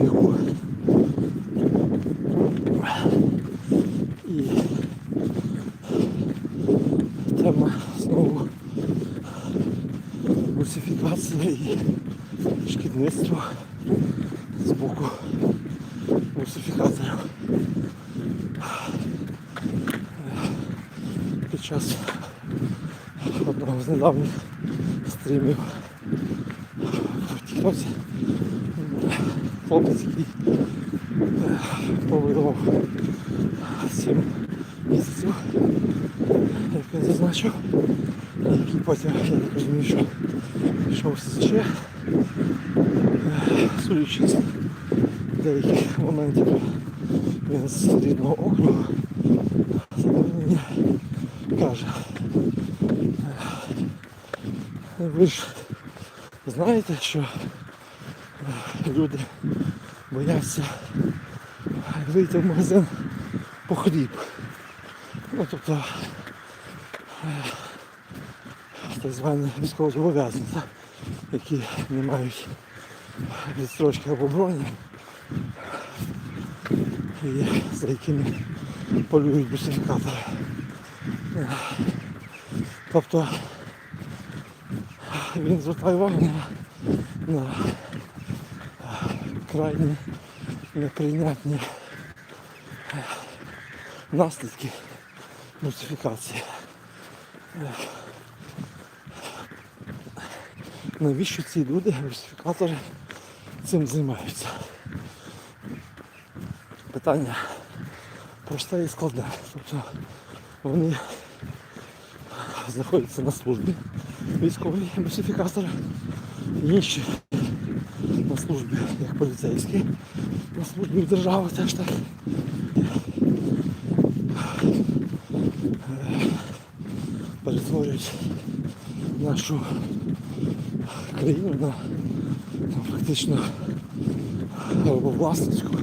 віку. І тема знову русифікація і шкідництво з боку русифікаторів. Під час одного з недавніх стрімів в Тіктоці який повидував 7 місяців, як він зазначив, який потім, я так розумію, що пішов Е, судячи з деяких моментів він з рідного округу, мені каже. Ви ж знаєте, що люди бояться вийти в магазин по хліб. Ну, тобто е, так звані військовозобов'язані, які не мають відстрочки або броні і за якими полюють бусифікатори. Е, Тобто він звертає увагу на, крайні неприйнятні наслідки мультифікації. Навіщо ці люди, мультифікатори, цим займаються? Питання просте і складне. Тобто вони знаходяться на службі військові мультифікатори, інші на службі як поліцейські, на службі держави теж так. Перетворюють нашу країну на, на практично рабовласницьку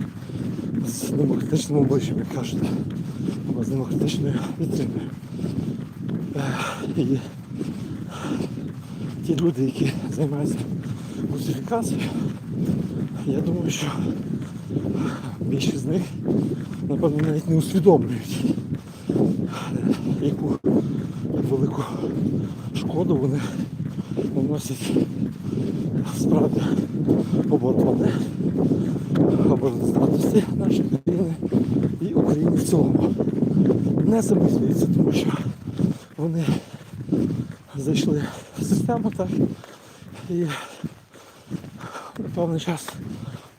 з демократичним обличчям, як кажуть, або з демократичною підтримкою. Е, І ті люди, які займаються русифікацією, я думаю, що більшість з них, напевно, навіть не усвідомлюють, яку велику шкоду вони наносять справді оборони, обороноздатності нашої країни і України в цілому. Не замислюються, тому що вони зайшли в систему так і на певний час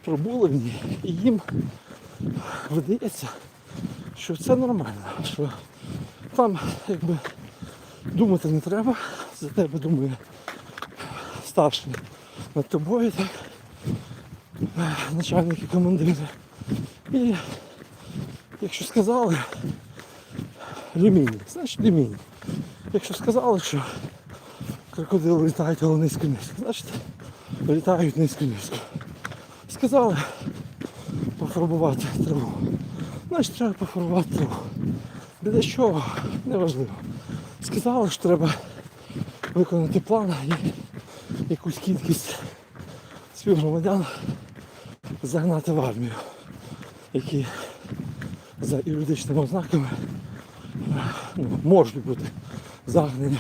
пробули і їм видається, що це нормально, що там якби думати не треба, за тебе думає старший над тобою, так, начальник і. І якщо сказали лімінь, значить лімінь. Якщо сказали, що крокодили літають, але низько низько, значить літають низько низько. Сказали пофарбувати траву. Значить треба пофарбувати траву. Для чого? Неважливо. Сказали, що треба виконати план і якусь кількість співгромадян загнати в армію, які за юридичними ознаками ну, можуть бути загнані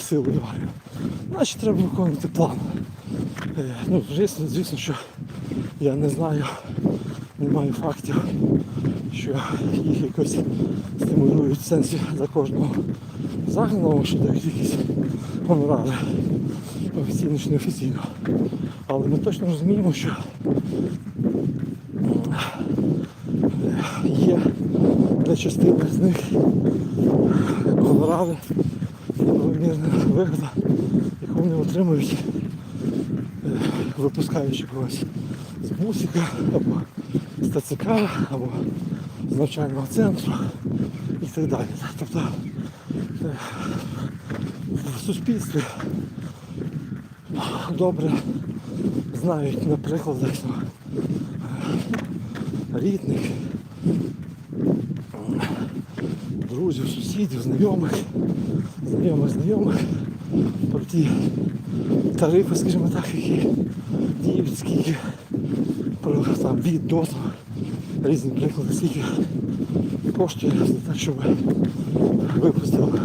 силою армію. Значить треба виконувати план. Ну, звісно, звісно, що я не знаю, не маю фактів, що їх якось стимулюють в сенсі за кожного загнаного, що дають якісь гонорари офіційно чи неофіційно. Але ми точно розуміємо, що е, є для частини з них гонорари неправомірна вигода, яку вони отримують, випускаючи когось з бусика або з ТЦК, або з навчального центру і так далі. Тобто е, в суспільстві добре знають на прикладах ну, е, рідних, друзів, сусідів, знайомих, знайомих, знайомих про ті тарифи, скажімо так, які діють, скільки там від до різні приклади, скільки коштує те, щоб випустив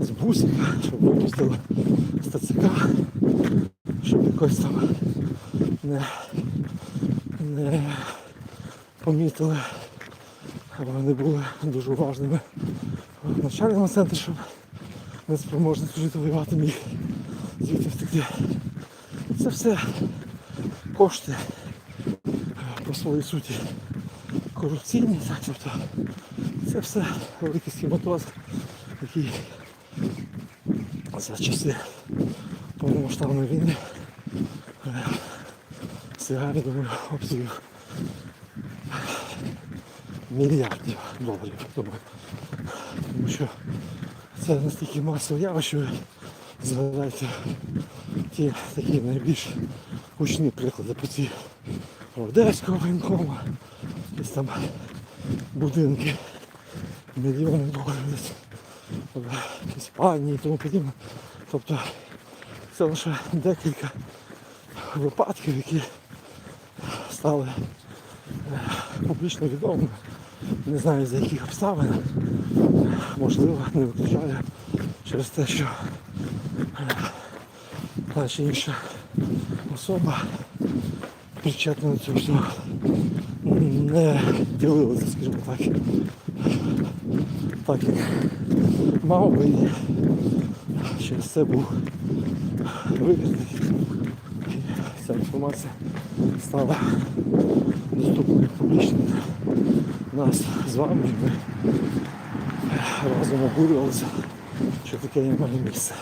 з бусика, щоб випустив з ТЦК, щоб якось там не, не помітили, або не були дуже уважними в навчальному центрі, щоб неспроможний служити воювати міг звідти втекти. Це все кошти по своїй суті корупційні, так, тобто це все великий схематоз, який за часи повномасштабної війни сягає, думаю, обсягів мільярдів доларів. Тому що це настільки масове явище, ви згадайте ті такі найбільш гучні приклади по ці Одеського воєнкома, якісь там будинки, мільйони доларів в Іспанії і тому подібне. Тобто це лише декілька випадків, які стали е, публічно відомими. Не знаю за яких обставин. Можливо, не виключаю через те, що та інша особа причетна до цього всього не ділилася, скажімо так. Так як мав би і через це був. І ця інформація стала доступною публічно нас з вами. Ми разом обурювалися, що таке не має місця.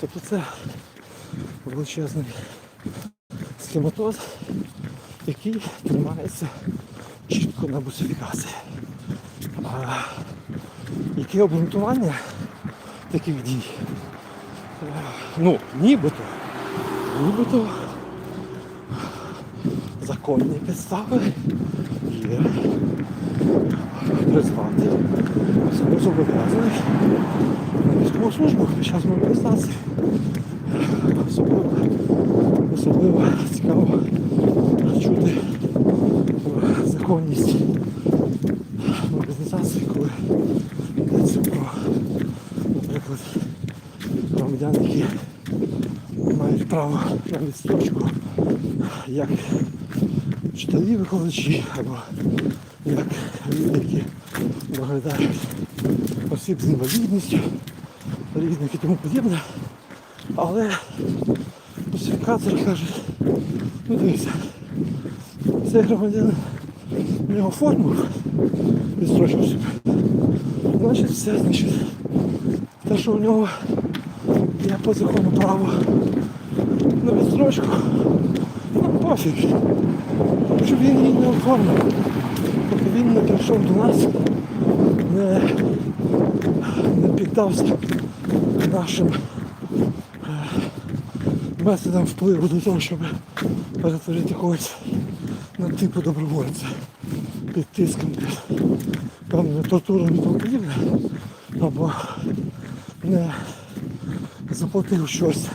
Тобто це величезний схематоз, який тримається чітко на бусифікації. А яке обґрунтування таких дій? Е, Ну, нібито, нібито законні підстави є призвати особо зобов'язаних військову службу під час мобілізації. Особливо, особливо цікаво чути законність мобілізації, коли йдеться про, наприклад, громадян, які мають право на відстрочку, як вчителі, викладачі, або як люди, які доглядають осіб з інвалідністю, різних і тому подібне. Але класифікатор каже, ну дивіться, цей громадянин не оформив відстрочку собі. Значить все, значить, те, що у нього є по закону право на відстрочку, ну пофіг. Щоб він її не оформив. Поки він не прийшов до нас, не, не піддався нашим е, методам впливу до того, щоб перетворити когось на типу добровольця під тиском, під певними тортурами і подібне, або не заплатив щось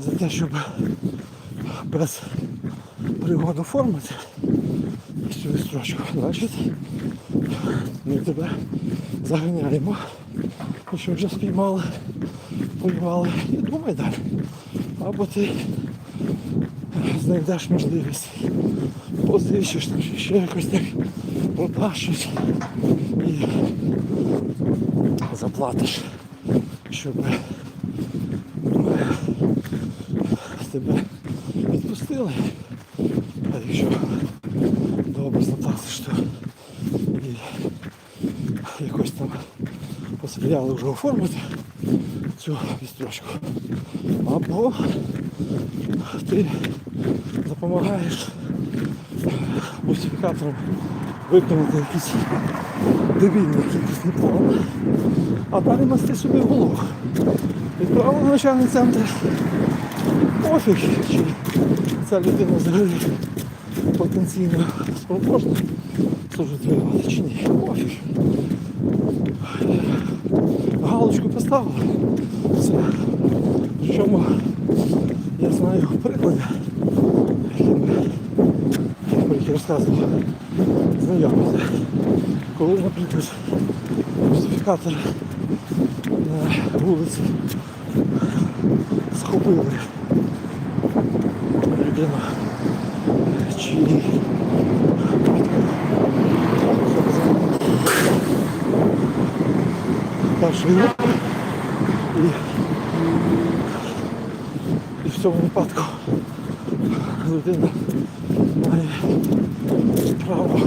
за те, щоб без пригоду оформити цю відстрочку. Значить, ми тебе заганяємо, тому що вже спіймали, полювали і думай далі. Або ти знайдеш можливість позичиш там ще якось так продаш і заплатиш, щоб е, тебе відпустили. А якщо добре заплатиш, то і якось там посприяли вже оформити цю відстрочку. Або ти допомагаєш бусифікаторам виконати якийсь дебільний кількісний план, а далі масти собі в голову. Відправили навчальний центр. Пофіг, чи ця людина взагалі потенційно спроможна служити воювати чи ні. Галочку поставили. Все. Причому я знаю приклади, про які розказував знайомий. Коли, наприклад, русифікатор на вулиці схопили людину чи першої и і, в цьому випадку людина має право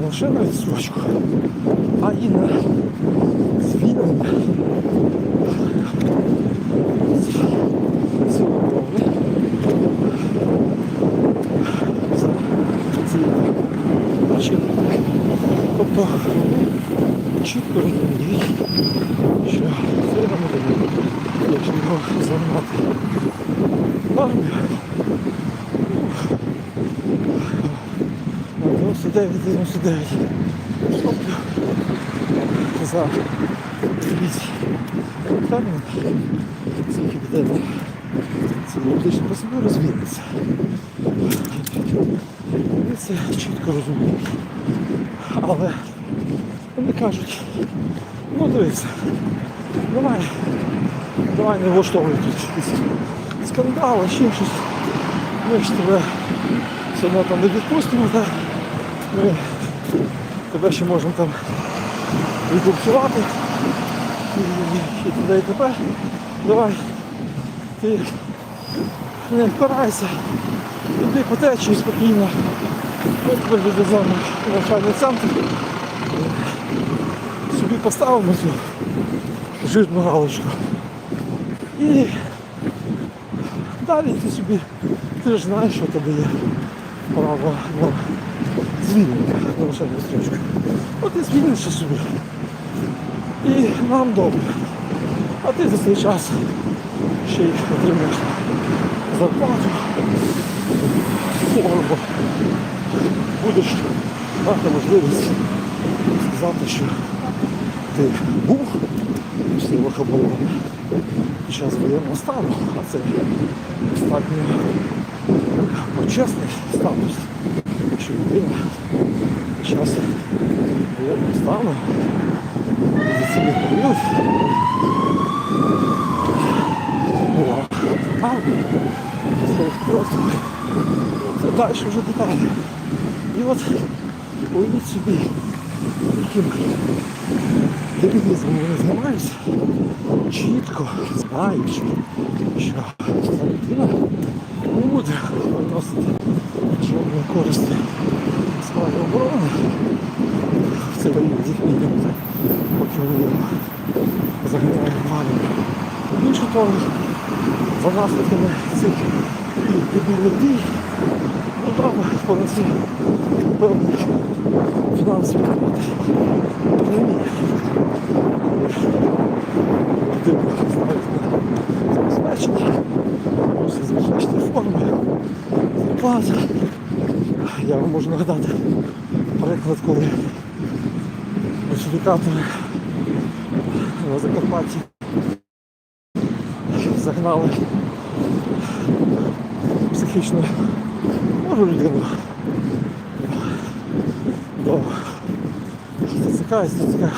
не лише на а 99, 99. За двічі камінь. Ну, Скільки буде. Це оптично по собі розвінеться. І це чітко розуміють. Але вони кажуть, ну дивіться, давай, давай не влаштовуй Скандал, якісь ще щось. Ми ж тебе все одно там не відпустимо. так? Ми тебе ще можемо там відбуксувати. І, туди і тепер. Давай. Ти не впирайся. Іди по течії спокійно. Ми тебе відвеземо в навчальний центр. Собі поставимо цю жирну галочку. І далі ти собі, ти ж знаєш, що тебе є право на звільнення на навчальну стрічку. От і звільнишся собі. І нам добре. А ти за цей час ще й отримаєш зарплату, форму. Будеш мати можливість сказати, що ти був у силах оборони під час воєнного стану, а це достатньо почесний статус, що людина під час воєнного стану за цілий період. Це просто це далі вже деталі. І от уявіть собі, яким дебілізмом вони займаються, чітко знаючи, що ця людина буде виносити жодної користі справи оборони в цей період їх мінімум, поки вони його загинають в армію. Більше того, за наслідками цих дебільних дій держава понесе певні фінансові витрати. Премії. Людину ставить на забезпечення, забезпечити форми, зарплата. Я вам можу нагадати приклад, коли русифікатори на Закарпатті загнали психічно хвору людину до ТЦК і ТЦК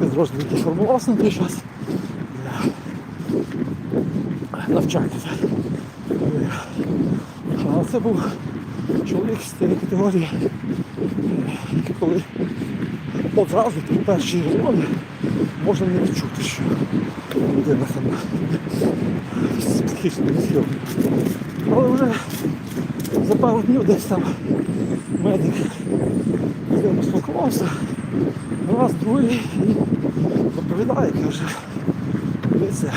підрозділ, який формувався на той час для навчання. А це був чоловік з тієї категорії, який коли одразу при першій розмові можна не відчути, що людина там з психічним несхилом. Але вже за пару днів десь там медик з ним поспілкувався, раз, другий і доповідає, каже, дивіться,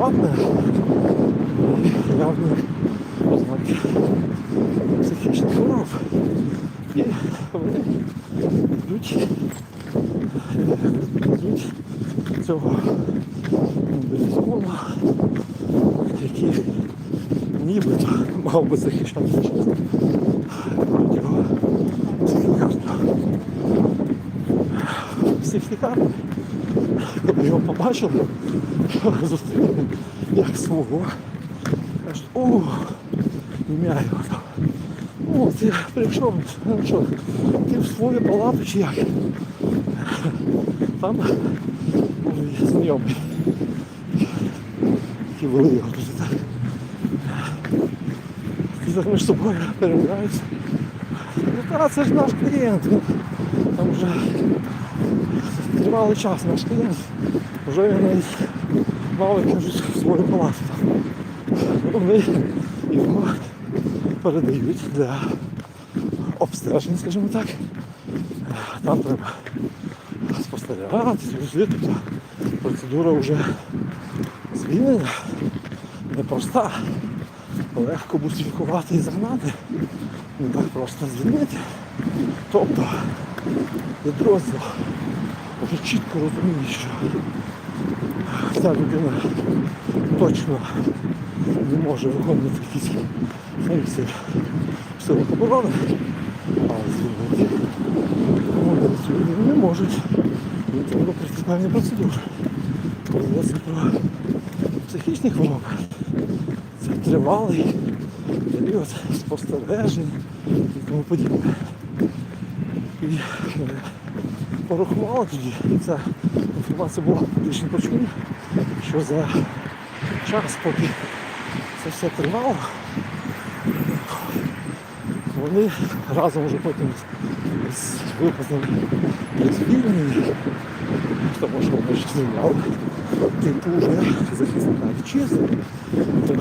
адекватна і явні ознаки психічних хвороб. І вони йдуть, йдуть цього мобілізованого, який нібито мав би захищати чесно. Його психіатра. всіх лікарні. Коли його побачили, зустріли як свого. Кажуть, о, ім'я його там. О, ти прийшов, ну що, ти в свою палату чи як? Там був знайомий. Які вели його дуже так. І так між собою перемагаються. Ну так, це ж наш клієнт. Ну, Там вже тривалий час наш клієнт. Вже він навіть як кажуть, свою палату. Вони його передають для обстежень, скажімо так. Там треба спостерігати. Тобто процедура вже звільнена, непроста. Легко бусифікувати і загнати. Не так просто звільнити. Тобто підрозділ вже чітко розуміє, що ця людина точно не може виконувати якісь функції силах оборони, але звільнити вони не можуть. Треба пройти певні процедури. Коли йдеться про психічні хвороби, це тривалий період спостережень і тому подібне. І е, порахували тоді, і ця інформація була публічно почула, що за час, поки це все тривало, вони разом вже потім з випадком звільнені, тому що вони ж звільняли, типу вже захисника вітчизни, то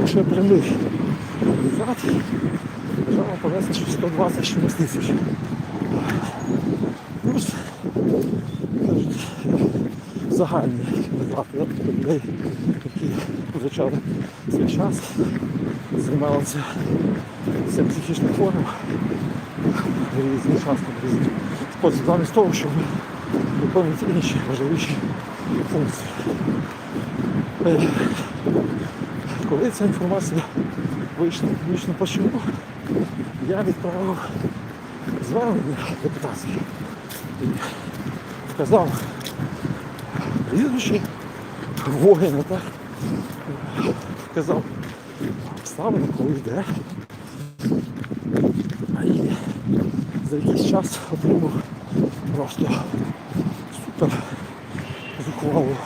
лише при них назад держава понесла 120 чимось тисяч. Загальні витрати людей, які позичали свій час, займалися цим психічним хворим різні час в різні спосіб, замість того, щоб виконувати інші важливіші функції. Е, Коли ця інформація вийшла публічно почему, я відправив звернення депутатське і вказав прізвище воїна, так? Вказав обставини, коли йде. І за якийсь час отримав просто супер зухвалу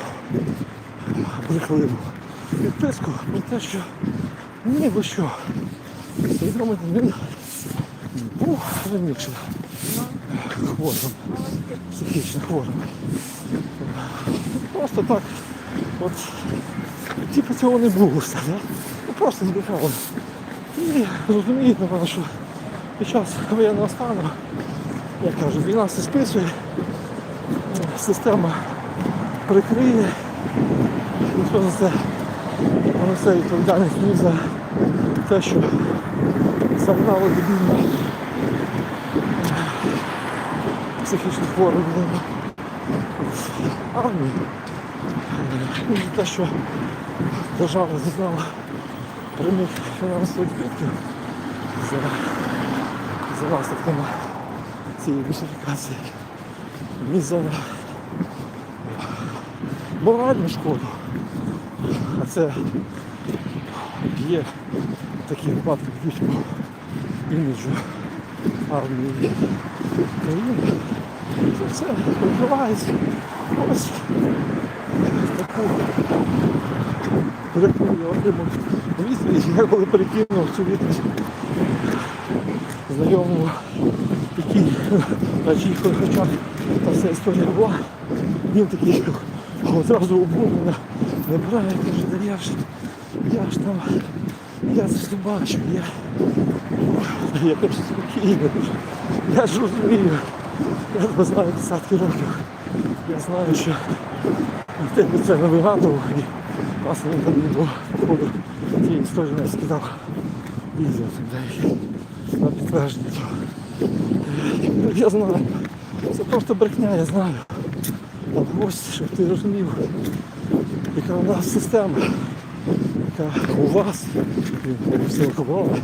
брехливу відписку про те, що ніби що цей громадянин був раніше хворим, психічно хворим. Просто так, от, типу цього не було все, да? Ну, просто збігали. І розуміють, напевно, що під час воєнного стану, як кажуть, війна все списує, система прикриє, ніхто за це понесе відповідальність ні за те, що загнали дебільно психічно в армію. За те, що держава зазнала прямих фінансових збитків за, за наслідками цієї бусифікації. Ні за моральну шкоду. А це є такі випадки б'ють по іміджу армії країни. Це все відбувається. Ось таку таку я отримав відповідь. Я коли перекинув цю відповідь знайомому, який на чиїх очах та вся історія була, він такий одразу обурено набирає, каже, я ж, я ж там, я це все бачу, я, я кажу, спокійно, я ж розумію, я тебе знаю десятки років, я знаю, що в тебе це не вигадував, і власне там до походу тієї історії не скидав відео туди на підтвердження. Я знаю, це просто брехня, я знаю. А ось, щоб ти розумів, яка у нас система, яка у вас, і оборони,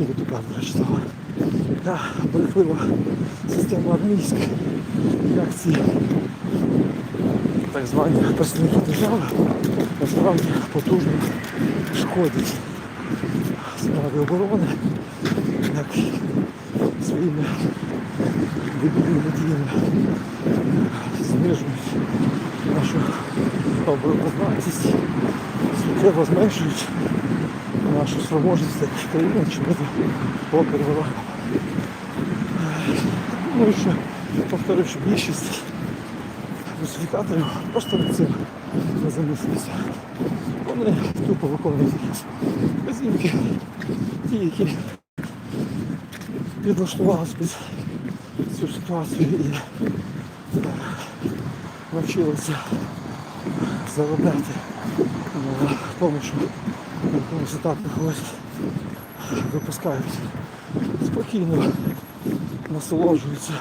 і до речі, того. Яка брехлива система армійська, як ці так звані представники держави насправді потужно шкодять справі оборони, як своїми дебільними діями знижують нашу обороноздатність, суттєво зменшують нашу спроможність країни чинити опір ворога. Думаю, що? Повторюю, що більшість русифікаторів просто над цим не замислюються. Вони тупо виконують вказівки, ті, які підлаштувалися під цю ситуацію і е, навчилися заробляти. Тому, що на якомусь етапі когось випускають спокійно, насолоджуються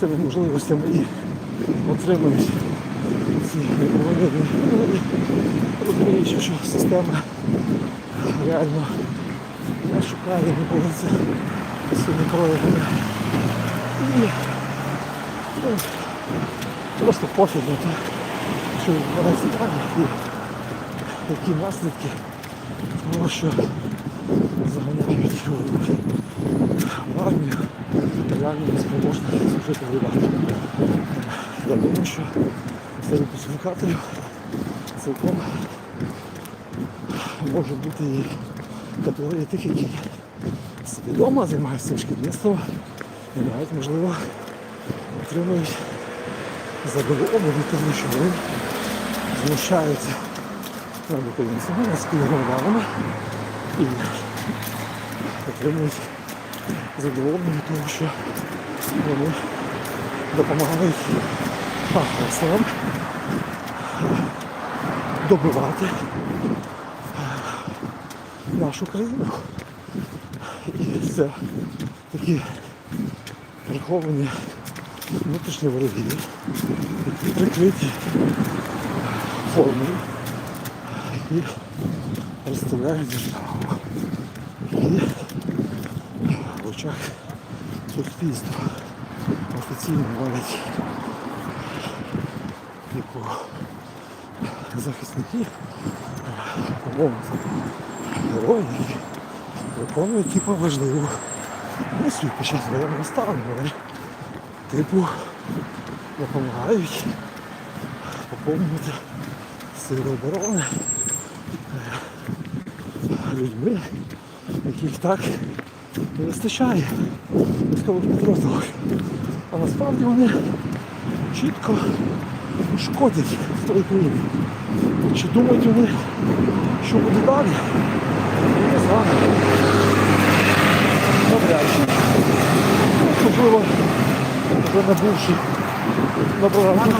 цими можливостями і отримують ці неправомірні вигоди, розуміючи, що система реально не шукає, не боїться сильні проявами. І ну, просто пофіг на те, що відбувається далі і які наслідки того, що заганяють в армію, реально не спроможні служити воювати. Я думаю, що серед класифікаторів цілком може бути і категорія тих, які свідомо займаються цим шкідництвом і навіть, можливо, отримують задоволення від того, що вони знущаються над українцями, над співгромадянами і отримують задоволення від того, що вони допомагають агресорам добивати нашу країну. І це такі приховані внутрішні вороги, які прикриті формою, які розставляють державу, очах суспільства офіційно валять яку захисники, умовно, герої, виконують типу важливу місію під час воєнного стану. Типу допомагають поповнювати сили оборони е, людьми, яких так не вистачає військових підрозділів. А насправді вони чітко шкодять своїй країні. Чи думають вони, що буде далі? Я не. Навряд. Ну, Можливо, вже набувши на програму.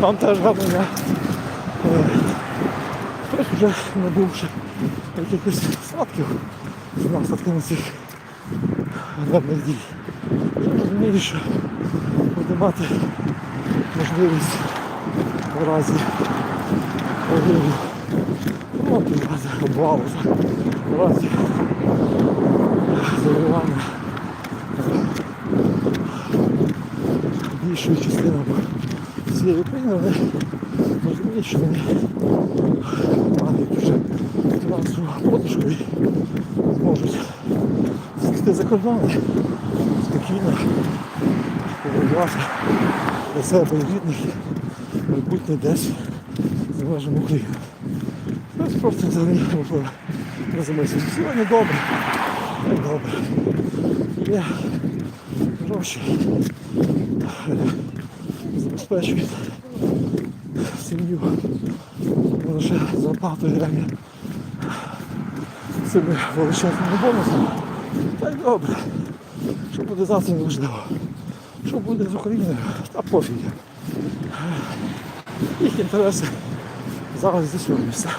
Там теж гарно. Е, Хтось вже набувши якихось сватків з наслідками цих гарних дій. Я розумію, що буде мати можливість в разі погибелі, ну, в разі обвалу, в разі завоювання більшою частиною всієї України, вони розуміють, що вони мають вже фінансову подушку і зможуть зайти за спокійно побудувати для себе рідних майбутнє десь за межами України. Це просто взагалі можливо не. Сьогодні добре, добре. Є гроші, забезпечують сім'ю лише зарплатою реально цими величезними бонусами. Так добре. Що буде завтра неважливо. Що буде з Україною, та пофіг. Їх інтереси зараз з'ясовуються.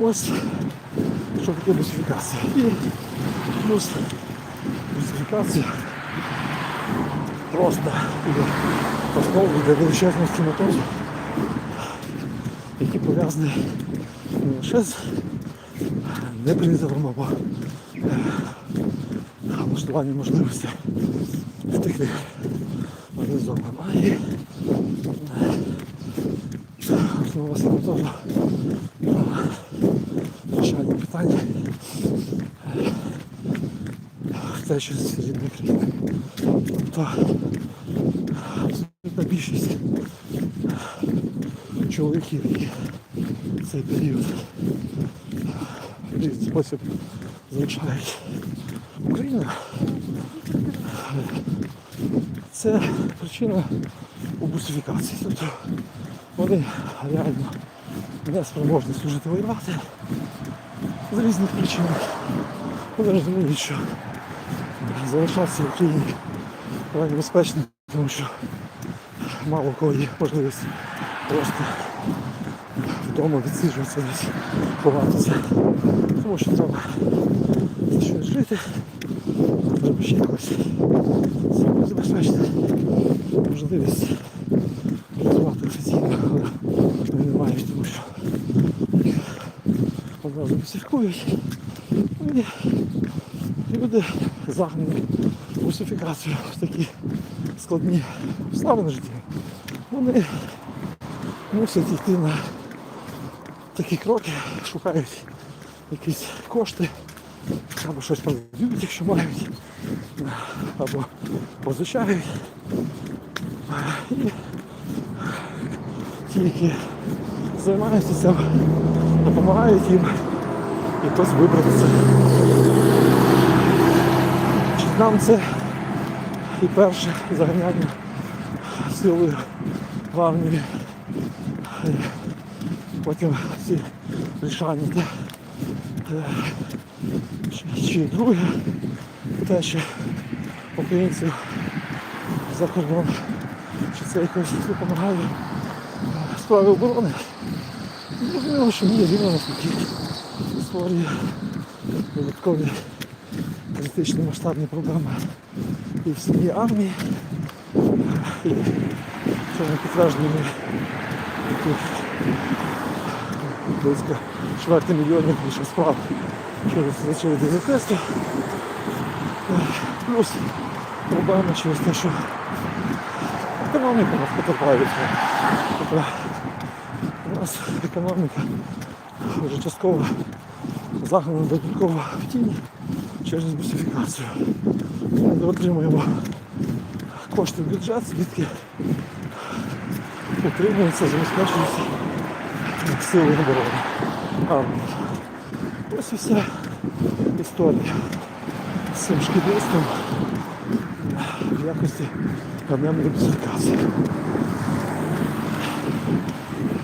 Ось що таке русифікація. І плюс русифікація просто основою для величезного кінотозу, які пов'язані не лише з непринятим влаштування можливості втекти. Організовано. А і основа саме теж. Рішання питання. Це через рідний країни. Тобто абсолютна більшість чоловіків, які в цей період в спосіб залишають Україну. Це причина убусифікації. Тобто вони реально не спроможні служити воювати з різних причин. Вони розуміють, що залишатися в Україні крайне безпечно, тому що мало у кого є можливість просто вдома відсиджуватися десь, ховатися. Тому що треба щось жити, треба ще якось себе забезпечити можливість працювати офіційно, але не мають, тому що одразу посвяткують. І люди загнані русифікацію в такі складні обставини життя. Вони мусять йти на такі кроки, шукають якісь кошти, або щось продають, якщо мають, або позичають. І ті, які займаються цим, допомагають їм якось вибратися. Нам це і перше заганяння сили в армії. Потім. Та, е, чи, чи друге, те, що українців за кордон, чи це якось допомагає е, справи оборони. Зрозуміло, що ні, він навпаки створює додаткові критичні масштабні проблеми і в самій армії. І цьому підтверджені тут близько чверти мільйонів більше справ через очевидне захисту. Плюс проблема через те, що економіка нас потерпає. Тобто у нас економіка вже частково загнана додатково в тіні через бусифікацію. Ми не отримуємо кошти в бюджет, звідки утримується, забезпечується сили оборони. Армії. Ось і вся історія з цим шкідництвом в якості проблемної бусифікації.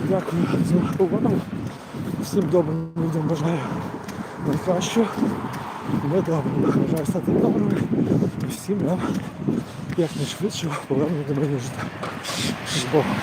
Дякую за увагу. Всім добрим людям бажаю найкращого. Ми добре бажаю стати добрими і всім нам якнайшвидше повернення до мирного життя. З Богом.